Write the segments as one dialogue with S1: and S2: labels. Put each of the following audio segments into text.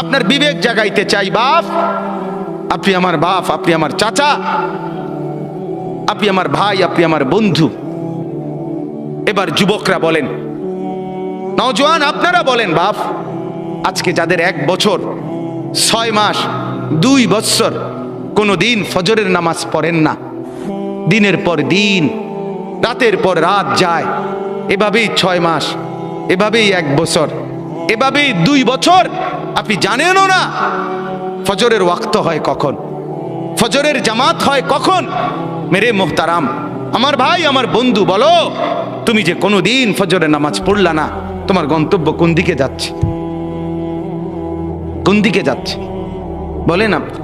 S1: আপনার বিবেক জাগাইতে চাই, বাপ। আপনি আমার বাপ, আপনি আমার চাচা। আপনি আমার ভাই, আপনি আমার বন্ধু। এবার যুবকরা বলেন নওজোয়ান আপনারা বলেন, বাপ, আজকে যাদের এক বছর, ছয় মাস, দুই বৎসর কোনো দিন ফজরের নামাজ পড়েন না। দিনের পর দিন, রাতের পর রাত যায়। এভাবেই ছয় মাস, এভাবেই এক বছর। এভাবেই দুই বছর আপনি জানেনও না। ফজরের ওয়াক্ত হয় কখন? ফজরের জামাত হয় কখন? মেরে মোহতারাম, আমার ভাই, আমার বন্ধু, বলো, তুমি যে কোনো দিন ফজরের নামাজ পড়লা না, তোমার গন্তব্য কোন দিকে যাচ্ছে? কোন দিকে যাচ্ছে? বলেন আপনি।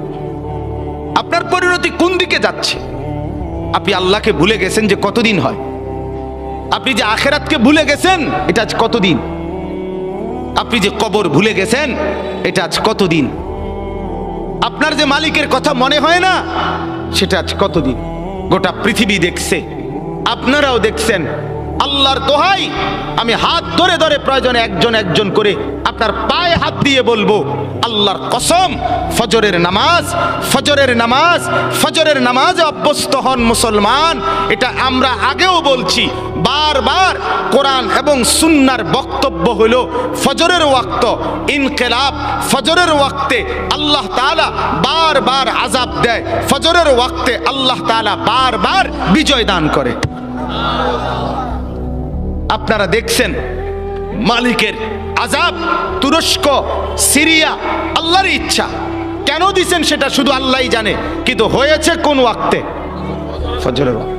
S1: আপনার পরিণতি কোন দিকে যাচ্ছে? আপনি আল্লাহকে ভুলে গেছেন যে কতদিন হয়? আপনি যে আখেরাতকে ভুলে গেছেন, এটা আজ কতদিন? আপনি যে কবর ভুলে গেছেন, এটা আজ কতদিন? আপনার যে মালিকের কথা মনে হয় না, সেটা আজ কতদিন? গোটা পৃথিবী দেখছে, আপনারাও দেখছেন। আল্লাহর দোহাই, আমি হাত ধরে ধরে প্রয়োজনে একজন একজন করে আপনার পায়ে হাত দিয়ে বলব, আল্লাহর কসম, ফজরের নামাজ ফজরের নামাজ, ফজরের নামাজে অভ্যস্ত হন মুসলমান। এটা আমরা আগেও বলছি, বারবার কোরআন এবং সুন্নার বক্তব্য হইল ফজরের ওয়াক্ত, ইনকেলাব, ফজরের ওয়াক্তে আল্লাহ তাআলা বারবার আজাব দেয়, ফজরের ওয়াক্তে আল্লাহ তাআলা বারবার বিজয় দান করে। আপনারা দেখছেন মালিকের আজাব তুরস্ক সিরিয়া আল্লাহর ইচ্ছা। কেন দিছেন সেটা শুধু আল্লাহই জানে কিন্তু হয়েছে কোন ওয়াক্তে? ফজরের ওয়াক্ত।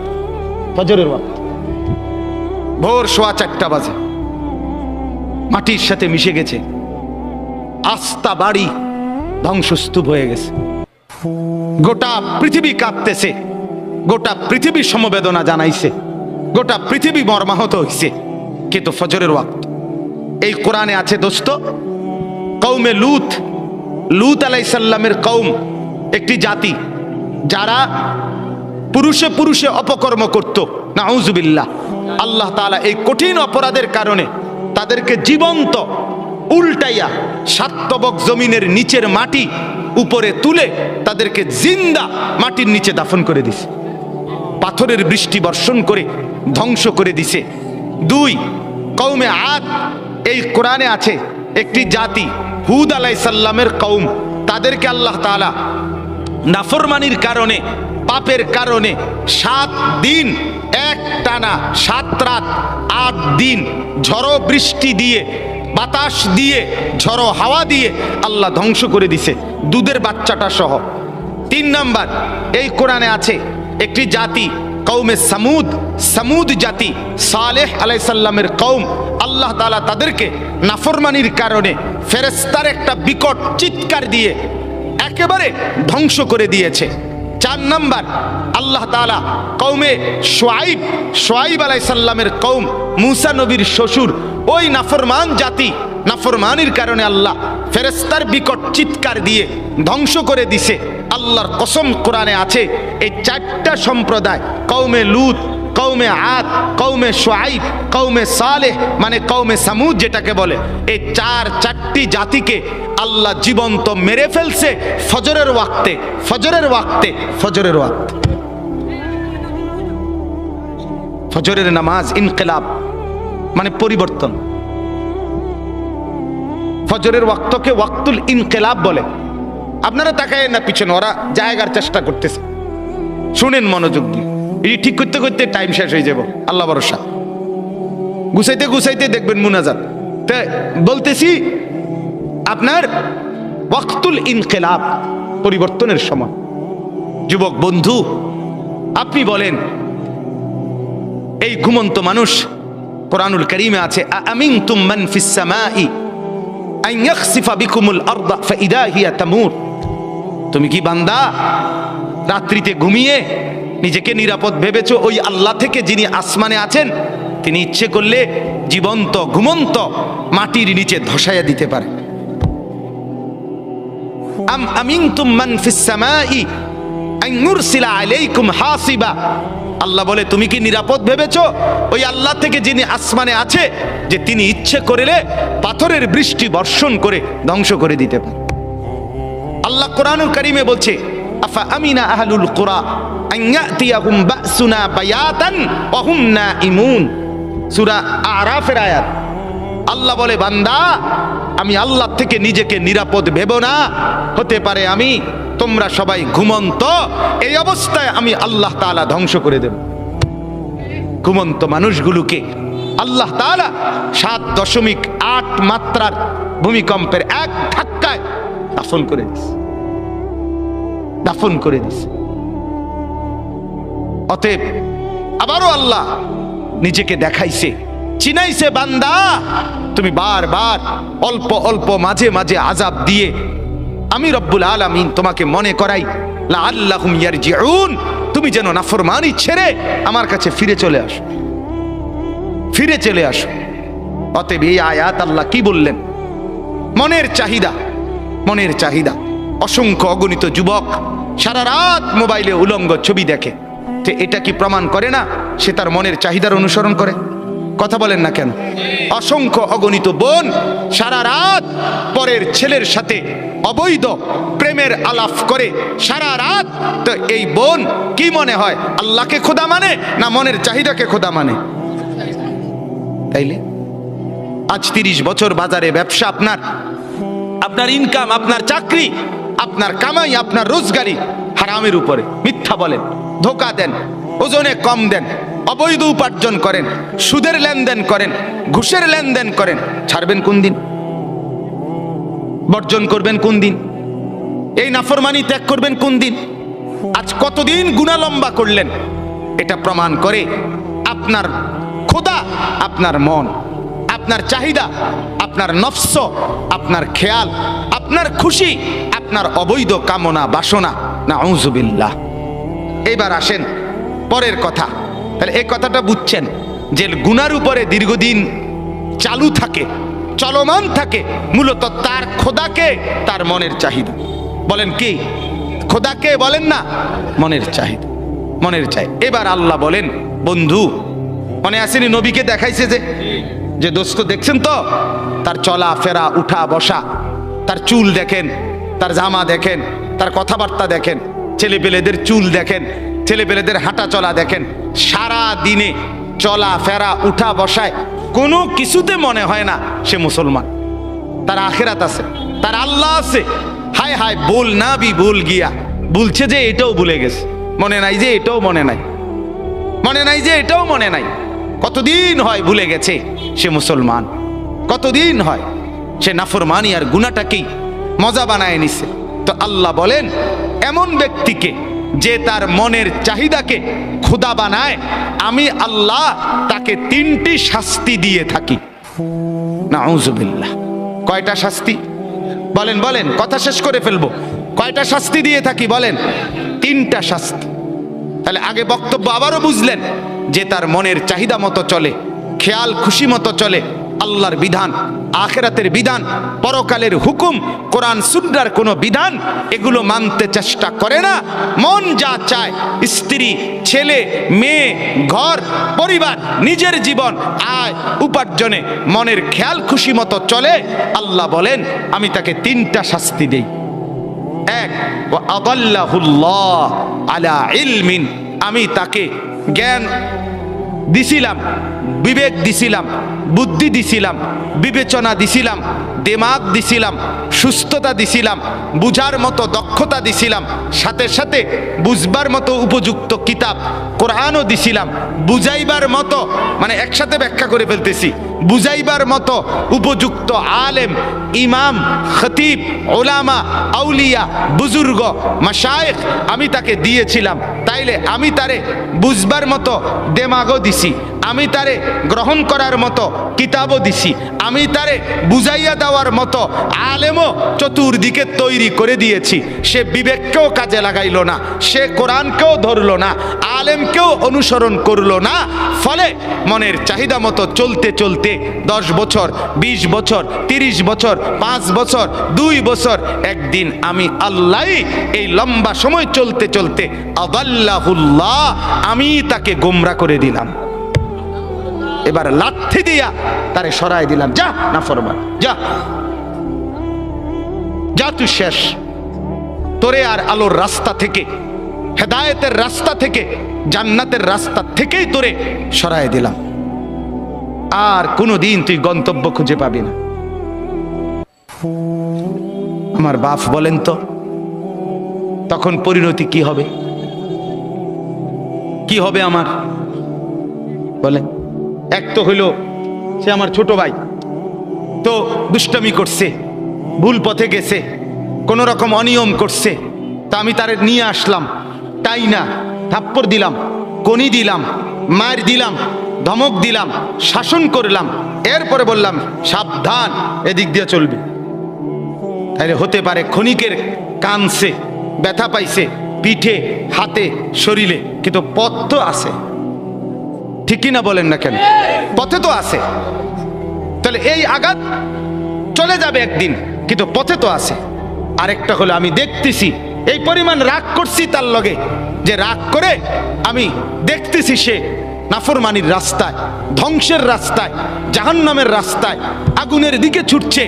S1: ফজরের ওয়াক্ত। ভোর সোয়া চারটা বাজে। মাটির সাথে মিশে গেছে। আস্তা বাড়ি ধ্বংসস্তূপ হয়ে গেছে। গোটা পৃথিবী কাঁপতেছে। গোটা পৃথিবী সমবেদনা জানাইছে। গোটা পৃথিবী মর্মাহত হইছে। কিন্তু ফজরের ওয়াক্ত এই কোরআনে আছে দোস্ত কৌমে লুত লুত আলাইসাল্লামের কৌম একটি জাতি যারা পুরুষে পুরুষে অপকর্ম করত। নাউজুবিল্লাহ। আল্লাহ তাআলা এই কঠিন অপরাধের কারণে তাদেরকে জীবন্ত উল্টাইয়া সাত্তবক জমিনের নিচের মাটি উপরে তুলে তাদেরকে জিন্দা মাটির নিচে দাফন করে দিছে। পাথরের বৃষ্টি বর্ষণ করে ধ্বংস করে দিছে। দুই কৌমে আদ এই কোরআনে আছে, একটি জাতি, হুদ আলাইসাল্লামের কৌম তাদেরকে আল্লাহ তাআলা নাফরমানির কারণে, পাপের কারণে সাত দিন, এক টানা সাত রাত, আট দিন ঝড়ো বৃষ্টি দিয়ে, বাতাস দিয়ে, ঝড়ো হাওয়া দিয়ে আল্লাহ ধ্বংস করে দিছে, দুধের বাচ্চাটা সহ। তিন নাম্বার, এই কোরআনে আছে, একটি জাতি কৌমে সামুদ সামুদ জাতি, সালেহ আলাইসাল্লামের কৌম আল্লাহ তালা তাদেরকে নাফরমানির কারণে ফেরেস্তার একটা বিকট চিৎকার দিয়ে একেবারে ধ্বংস করে দিয়েছে। চার নাম্বার, আল্লাহ তালা কৌমে সোয়াইব সোয়াইব আলাইসাল্লামের কৌম মুসা নবীর শ্বশুর, ওই নাফরমান জাতি নাফরমানির কারণে আল্লাহ ফেরেস্তার বিকট চিৎকার দিয়ে ধ্বংস করে দিছে। আল্লাহর কসম কোরআনে আছে, এই চারটা সম্প্রদায় কৌমে লুত কৌমে আদ কৌমে সোয়াইব কৌমে সালেহ মানে কৌমে সামুদ যেটাকে বলে, এই চার, চারটি জাতিকে আল্লাহ জীবন্ত মেরে ফেলছে ফজরের ওয়াক্তে ফজরের ওয়াক্তে ফজরের ওয়াক্তে। ফজরের নামাজ ইনকিলাব মানে পরিবর্তন। ফজরের ওয়াক্তকে ওয়াক্তুল ইনকেলাব বলে। আপনারা তাকায় না পিছনে, ওরা জায়গার চেষ্টা করতেছে। শুনেন মনোযোগ দিয়ে। এই ঠিক করতে করতে টাইম শেষ হয়ে যাব। আল্লাহ ভরসা। গুছাইতে গুছাইতে দেখবেন মুনাজাত। তা, বলতেছি, আপনার ওয়াক্তুল ইনকেলাব পরিবর্তনের সময়। যুবক বন্ধু, আপনি বলেন, এই ঘুমন্ত মানুষ কোরআনুল করিমে আছে আমিন তুম মান তুমি কি বান্দা? রাত্রিতে ঘুমিয়ে নিজেকে নিরাপদ ভেবেছো? ওই আল্লাহ থেকে যিনি আসমানে আছেন, তিনি ইচ্ছে করলে জীবন্ত, ঘুমন্ত মাটির নিচে ধসাইয়া দিতে পারে। আম আমিনতুম মান ফিস সামাই আন ইউরসিলা আলাইকুম হাসিবা। আল্লাহ বলে, তুমি কি নিরাপদ ভেবেছো? ওই আল্লাহ থেকে যিনি আসমানে আছে, যে তিনি ইচ্ছে করিলে পাথরের বৃষ্টি বর্ষণ করে ধ্বংস করে দিতে পারে। আল্লাহ কোরআনুল করিমে বলছে, আফা আমিনা আহলুল কুরা আন ইয়াতিয়াহুম বাসুনা বায়াতান ওয়া হুম নাইমুন সূরা আরাফের আয়াত। আল্লাহ বলে, বান্দা, আমি আল্লাহ থেকে নিজেকে নিরাপদ ভেব না। হতে পারে আমি, তোমরা সবাই ঘুমন্ত, এই অবস্থায় আমি আল্লাহ তাআলা ধ্বংস করে দেব। ঘুমন্ত মানুষগুলোকে আল্লাহ তাআলা সাত দশমিক আট মাত্রার ভূমিকম্পের এক ধাক্কায় দাফন করে দিছে দাফন করে দিছে অতএব আবারও আল্লাহ নিজেকে দেখাইছে, চিনাইছে বান্দা, তুমি বারবার অল্প অল্প মাঝে মাঝে আজাব দিয়ে আমি রব্বুল আলামিন তোমাকে মনে করাই আল্লাহুম ইয়ারজিউন। তুমি যেন নাফরমানি ছেড়ে আমার কাছে ফিরে চলে আসো। ফিরে চলে আসো। অতএব এই আয়াত আল্লাহ কি বললেন? মনের চাহিদা মনের চাহিদা। অসংখ্য অগণিত যুবক সারা রাত মোবাইলে উলঙ্গ ছবি দেখে। এটা কি প্রমাণ করে না সে তার মনের চাহিদার অনুসরণ করে? কথা বলেন না কেন? অসংখ্য অগণিত বোন সারা রাত পরের ছেলের সাথে অবৈধ প্রেমের আলাপ করে, সারা রাত তো এই বোন কি মনে হয়, আল্লাহকে খোদা মানে না মনের চাহিদাকে খোদা মানে? তাইলে? আজ তিরিশ বছর বাজারে ব্যবসা আপনার আপনার ইনকাম আপনার চাকরি, আপনার কামাই, আপনার রোজগারি হারামের উপরে। মিথ্যা বলেন, ধোকা দেন, ওজনে কম দেন। অবৈধ উপার্জন করেন, সুদের লেনদেন করেন, ঘুষের লেনদেন করেন। ছাড়বেন কোন দিন? বর্জন করবেন কোন দিন? এই নাফরমানি ত্যাগ করবেন কোন দিন? আজ কতদিন গুণা লম্বা করলেন? এটা প্রমাণ করে আপনার খোদা, আপনার মন, আপনার চাহিদা, আপনার নফস, আপনার খেয়াল, আপনার খুশি, আপনার অবৈধ কামনা বাসনা। না আউজুবিল্লাহ এবার আসেন পরের কথা। তাহলে এই কথাটা বুঝছেন যে গুনার উপরে দীর্ঘদিন চালু থাকে, চলমান থাকে, মূলত তার খোদাকে তার মনের চাহিদা। বলেন কি? খোদাকে বলেন না, মনের চাহিদা, মনের চাই এবার আল্লাহ বলেন, বন্ধু, মনে আসেনি নবীকে দেখাইছে যে যে দোস্ত দেখছেন তো? তার চলা, ফেরা, উঠা, বসা, তার চুল দেখেন, তার জামা দেখেন, তার কথাবার্তা দেখেন, ছেলেপেলেদের চুল দেখেন, ছেলেপেলেদের হাঁটা চলা দেখেন সারা দিনে চলা, ফেরা, উঠা, বসায় কোনো কিছুতে মনে হয় না সে মুসলমান। তার আখেরাত আছে, তার আল্লাহ আছে। হায় হায় বল না বি ভুল গিয়া। বলছে যে এটাও ভুলে গেছে। মনে নাই যে এটাও মনে নাই। মনে নাই যে এটাও মনে নাই। কতদিন হয় ভুলে গেছে সে মুসলমান? কতদিন হয় সে নাফরমানি আর গুনাটাকেই মজা বানায় নিছে। তো আল্লাহ বলেন, এমন ব্যক্তিকে যে তার মনের চাহিদাকে খোদা বানায়, আমি আল্লাহ তাকে তিনটি শাস্তি দিয়ে থাকি। কয়টা শাস্তি? বলেন বলেন, কথা শেষ করে ফেলব। কয়টা শাস্তি দিয়ে থাকি, বলেন? তিনটা শাস্তি। তাহলে আগে বক্তব্য আবারও বুঝলেন, যে তার মনের চাহিদা মতো চলে, খেয়াল খুশি মতো চলে আল্লাহর বিধান, আখেরাতের বিধান, পরকালের হুকুম, কোরআন, সুন্নার কোনো বিধান, এগুলো মানতে চেষ্টা করে না। মন যা চায়, স্ত্রী, ছেলে, মেয়ে, ঘর, পরিবার, নিজের জীবন, আয়, উপার্জনে মনের খেয়াল খুশি মতো চলে। আল্লাহ বলেন, আমি তাকে তিনটা শাস্তি দেই। এক, ওয়া আদাল্লাহুল্লাহ আলা ইলমিন, আমি তাকে জ্ঞান দিছিলাম বিবেক দিছিলাম বুদ্ধি দিছিলাম বিবেচনা দিছিলাম দেমাগ দিছিলাম, সুস্থতা দিছিলাম, বুঝার মতো দক্ষতা দিছিলাম, সাথে সাথে বুঝবার মতো উপযুক্ত কিতাব, কোরআনও দিছিলাম, বুঝাইবার মতো মানে একসাথে ব্যাখ্যা করে ফেলতেছি, বুঝাইবার মতো উপযুক্ত আলেম, ইমাম, খতিব, ওলামা, আউলিয়া, বুজুর্গ মাসায়েখ আমি তাকে দিয়েছিলাম, তাইলে আমি তারে বুঝবার মতো দেমাগও দিছি। আমি তারে গ্রহণ করার মতো কিতাবও দিছি। আমি তারে বুঝাইয়া দেওয়ার মতো আলেমও চতুর্দিকে তৈরি করে দিয়েছি। সে বিবেককেও কাজে লাগাইল না, সে কোরআনকেও ধরল না, আলেমকেও অনুসরণ করল না। ফলে মনের চাহিদা মতো চলতে চলতে দশ বছর ২০ বছর ৩০ বছর, পাঁচ বছর, দুই বছর, একদিন আমি আল্লাহ এই লম্বা সময় চলতে চলতে আদাল্লাহুল্লাহ, আমি তাকে গোমরা করে দিলাম। এবার লাথি দিয়া তারে সরাই দিলাম। যা, না ফরমান। যা। যা তুই শেষ। তোরে আর আলোর রাস্তা থেকে, হেদায়েতের রাস্তা থেকে, জান্নাতের রাস্তা থেকেই তোরে সরায় দিলাম। আর কোনো দিন তুই গন্তব্য খুঁজে পাবি না। আমার বাপ বলেন তো, তখন পরিণতি কি হবে? কি হবে আমার? এক তো হইল সে আমার ছোট ভাই। তো দুষ্টমি করছে, ভুল পথে গেছে, কোনো রকম অনিয়ম করছে। তা আমি তারে নিয়ে আসলাম তাই না থাপ্পড় দিলাম, কনি দিলাম, মার দিলাম, ধমক দিলাম, শাসন করলাম। এরপরে বললাম, সাবধান, এদিক দিয়ে চলবে। তাহলে হতে পারে ক্ষণিকের কানছে, ব্যথা পাইছে, পিঠে, হাতে, শরীরে, কিন্তু পথ তো আছে। ঠিকই না বলেন না কেন? পথে তো আছে। তাহলে এই আঘাত চলে যাবে একদিন, কিন্তু পথে তো আছে। আরেকটা হলো আমি দেখতেছি, এই পরিমাণ রাগ করছি তার লগে, যে রাগ করে আমি দেখতেছি সে নাফরমানির রাস্তায়, ধ্বংসের রাস্তায়, জাহান্নামের রাস্তায়, আগুনের দিকে ছুটছে।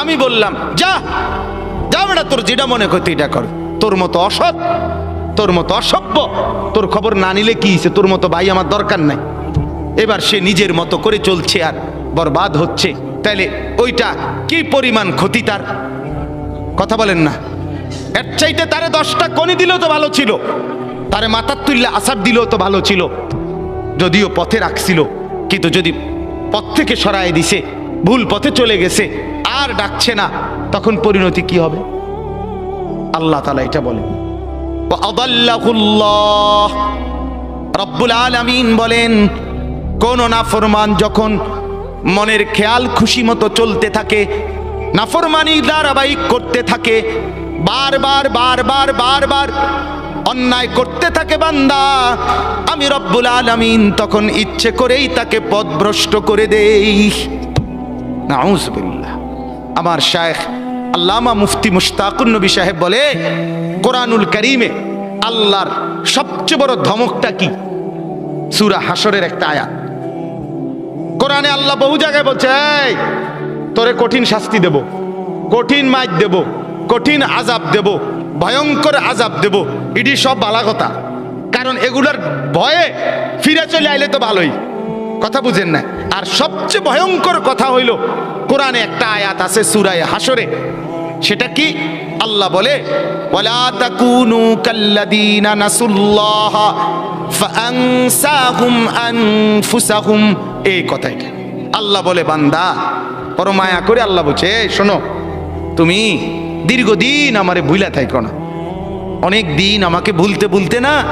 S1: আমি বললাম, যা যা বেটা, তোর যেটা মনে করতে এটা কর। তোর মতো অসৎ, তোর মতো অসভ্য, তোর খবর না নিলে কি? তোর মতো ভাই আমার দরকার নাই। এবার সে নিজের মতো করে চলছে আর বরবাদ হচ্ছে। তাইলে ওইটা কি পরিমাণ ক্ষতি তার? কথা বলেন না। এর চাইতে তারে দশটা কনি দিলেও তো ভালো ছিল। তারে মাথার তুললে আসার দিলেও তো ভালো ছিল। যদিও পথে রাখছিল, কিন্তু যদি পথ থেকে সরায় দিছে, ভুল পথে চলে গেছে, আর ডাকছে না, তখন পরিণতি কি হবে? আল্লাহ তালা এটা বলেন। রব্বুল আলামিন বলেন কোন নাফরমান যখন মনের খেয়াল খুশি মতো চলতে থাকে, নাফরমানি ধারাবাহিক করতে থাকে, বারবার বারবার বারবার অন্যায় করতে থাকে বান্দা, আমি রব্বুল আলামিন তখন ইচ্ছে করেই তাকে পথভ্রষ্ট করে দেই। নাউজুবিল্লাহ। আমার শায়েখ আল্লামা মুফতি মুশতাকুন নবী সাহেব বলে, কোরআনুল করিমে আল্লাহর সবচেয়ে বড় ধমকটা কি? সুরা হাসরের একটা আয়াত। কোরআনে আল্লাহ বহু জায়গায় বলছে তোরে কঠিন শাস্তি দেব, কঠিন মাইক দেব, কঠিন আজাব দেব, ভয়ঙ্কর আজাব দেব এটি সব বালা কথা। কারণ এগুলার ভয়ে ফিরে চলে আইলে তো ভালোই। কথা বুঝেন না। আর সবচেয়ে ভয়ঙ্কর কথা হইল, কোরআনে একটা আয়াত আছে, সুরায় হাসরে সেটা কি? আল্লাহ বলে নাসুল্লাহ এই কথাই আল্লাহ বলে, বান্দা পর মায়া করে আল্লাহ বলছে, "এই, শোনো, তুমি দীর্ঘদিন আমারে ভুলা থাইকো না। অনেক দিন আমাকে ভুলতে ভুলতে না,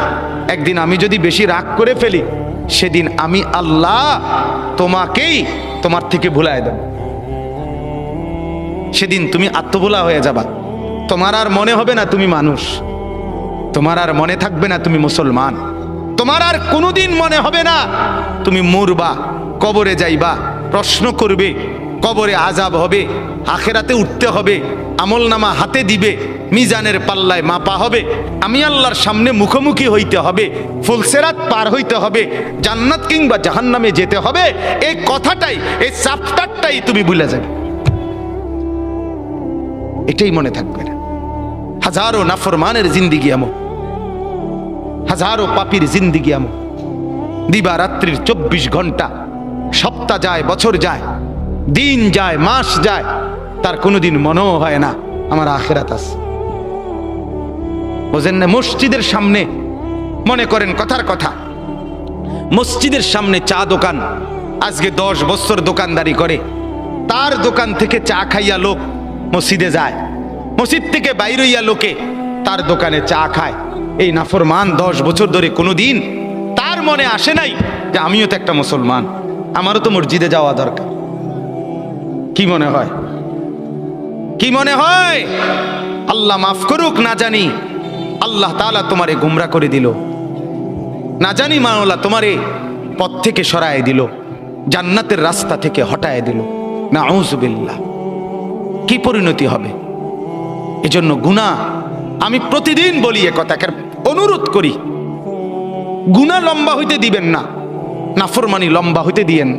S1: একদিন আমি যদি বেশি রাগ করে ফেলি, সেদিন আমি আল্লাহ তোমাকেই তোমার থেকে ভুলায় দেব। সেদিন তুমি আত্মভোলা হয়ে যাবা। তোমার আর মনে হবে না তুমি মানুষ। তোমার আর মনে থাকবে না তুমি মুসলমান। তোমার আর কোনোদিন মনে হবে না তুমি মরবা, কবরে যাইবা, প্রশ্ন করবে, কবরে আজাব হবে, আখেরাতে উঠতে হবে, আমল নামা হাতে দিবে, মিজানের পাল্লায় মাপা হবে, আমি আল্লাহর সামনে মুখোমুখি হইতে হবে, ফুলসেরাত পার হইতে হবে, জান্নাত কিংবা জাহান্নামে যেতে হবে, এই কথাটাই, এই চাপ্টারটাই তুমি ভুলে যাবে। এটাই মনে থাকবে না। হাজারো নাফরমানের জিন্দিগি এমন। হাজারো পাপির জিন্দিগি এমন। দিবা রাত্রির চব্বিশ ঘণ্টা। সপ্তাহ যায়, বছর যায়। দিন যায়, মাস যায়। তার কোনোদিন মনেও হয় না। আমার আখেরাত আছে। বোঝেন না, মসজিদের সামনে মনে করেন কথার কথা। মসজিদের সামনে চা দোকান। আজকে দশ বছর দোকানদারি করে। তার দোকান থেকে চা খাইয়া লোক মসজিদে যায়। মসজিদ থেকে বাইরইয়া লোকে তার দোকানে চা খায়। এই নাফরমান দশ বছর ধরে কোনো দিন তার মনে আসে নাই যে আমিও তো একটা মুসলমান। আমারও তো মসজিদে যাওয়া দরকার। কি মনে হয়? কি মনে হয়? আল্লাহ মাফ করুক, না জানি আল্লাহ তালা তোমারে গুমরা করে দিল। না জানি মাওলা তোমারে পথ থেকে সরায় দিল, জান্নাতের রাস্তা থেকে হটায় দিল। না আউজবিল্লাহ কি পরিণতি হবে? এজন্য গুণা আমি প্রতিদিন বলি এ কথাকে অনুরোধ করি। গুণা লম্বা হইতে দিবেন না, নাফরমানি লম্বা হইতে দিয়েন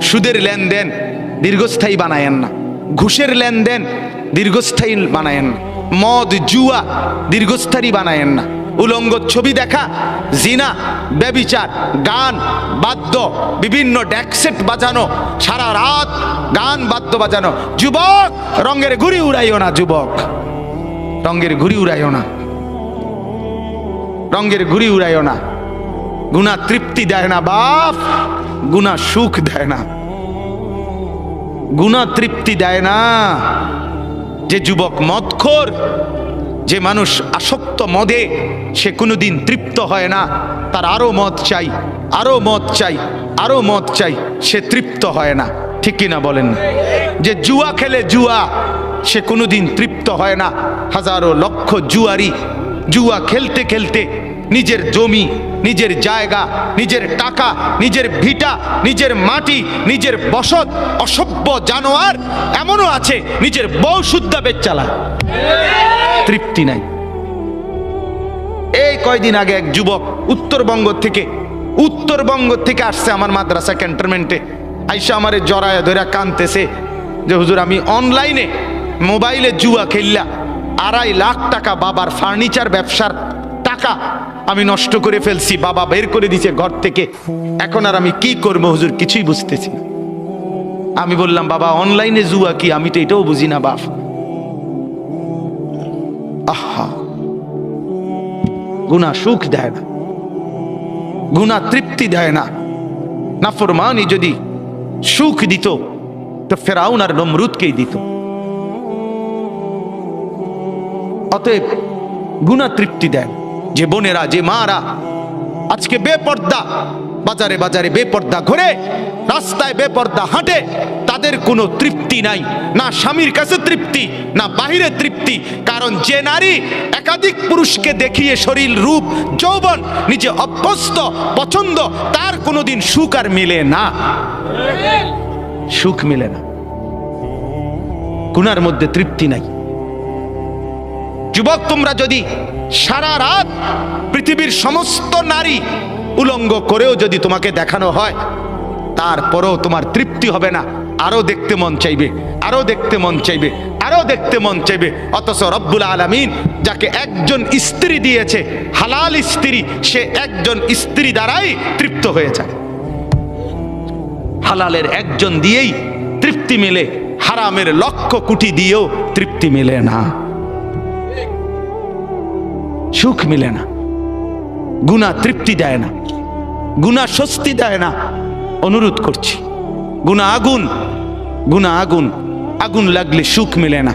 S1: সুদের লেনদেন দীর্ঘস্থায়ী বানায়েন না। ঘুষের লেনদেন দীর্ঘস্থায়ী বানায়েন না। মদ, জুয়া দীর্ঘস্থায়ী বানায়েন না। উলঙ্গ ছবি দেখা, জিনা, ব্যবিচার, গান, বাদ্য, বিভিন্ন ড্যাকসেট বাজানো, সারা রাত গান, বাদ্য বাজানো। যুবক, রঙের ঘুড়ি উড়াইও না, যুবক। রঙের ঘুড়ি উড়াইও না। রঙের ঘুড়ি উড়াইও না। গুণা তৃপ্তি দেয় না, বাপ। গুণা সুখ দেয় না। গুণা তৃপ্তি দেয় না। যে যুবক মদখোর যে মানুষ আসক্ত মদে, সে কোনোদিন তৃপ্ত হয় না। তার আরও মদ চাই আরও মদ চাই আরও মদ চাই, সে তৃপ্ত হয় না। ঠিক কিনা বলেন? না যে জুয়া খেলে জুয়া, সে কোনোদিন তৃপ্ত হয় না। হাজারো লক্ষ জুয়ারি, জুয়া খেলতে খেলতে নিজের জমি নিজের জায়গা, নিজের টাকা, নিজের ভিটা, নিজের মাটি, নিজের বসত, অসভ্য জানোয়ার এমনও আছে, নিজের বউ শুদ্ধা চালায় তৃপ্তি নাই। এই কয়দিন আগে এক যুবক উত্তরবঙ্গ থেকে উত্তরবঙ্গ থেকে আসছে আমার মাদ্রাসা ক্যান্টনমেন্টে। আইসা আমারে জড়ায় ধরে কানতেছে যে, হুজুর, আমি অনলাইনে মোবাইলে জুয়া খেললা। আড়াই লাখ টাকা বাবার ফার্নিচার ব্যবসার টাকা আমি নষ্ট করে ফেলছি, বাবা বের করে দিছে ঘর থেকে। এখন আর আমি কি করব হুজুর, কিছুই বুঝতেছি আমি বললাম, বাবা, অনলাইনে জুয়া কি? আমি তো এটাও বুঝি না, বাপ। আহা। গুণা সুখ দেয় না। গুণা তৃপ্তি দেয় না। নাফরমানি যদি সুখ দিত, তো ফেরাউন আর নমরুদকেই দিত। অতএব গুণা তৃপ্তি দেয় যে বোনেরা, যে মারা, আজকে বেপর্দা, বাজারে বাজারে বেপর্দা ঘুরে, রাস্তায় বেপর্দা হাঁটে, তাদের কোনো তৃপ্তি নাই। না স্বামীর কাছে তৃপ্তি, না বাহিরে তৃপ্তি, কারণ যে নারী একাধিক পুরুষকে দেখিয়ে শরীর, রূপ, যৌবন নিজে অভ্যস্ত, পছন্দ, তার কোনোদিন সুখ আর মিলে না। সুখ মিলে না। গুনার মধ্যে তৃপ্তি নাই। যুবক, তোমরা যদি সারা রাত পৃথিবীর সমস্ত নারী উলঙ্গ করেও যদি তোমাকে দেখানো হয়, তারপরেও তোমার তৃপ্তি হবে না। আরও দেখতে মন চাইবে, আরও দেখতে মন চাইবে আরও দেখতে মন চাইবে। অথচ রব্বুল আলামিন যাকে একজন স্ত্রী দিয়েছে, হালাল স্ত্রী, সে একজন স্ত্রী দ্বারাই তৃপ্ত হয়ে যায়। হালালের একজন দিয়েই তৃপ্তি মেলে, হারামের লক্ষ কোটি দিয়েও তৃপ্তি মেলে না। সুখ মিলে না। গুণা তৃপ্তি দেয় না। গুণা স্বস্তি দেয় না। অনুরোধ করছি গুণা আগুন গুণা আগুন আগুন লাগলে সুখ মেলে না।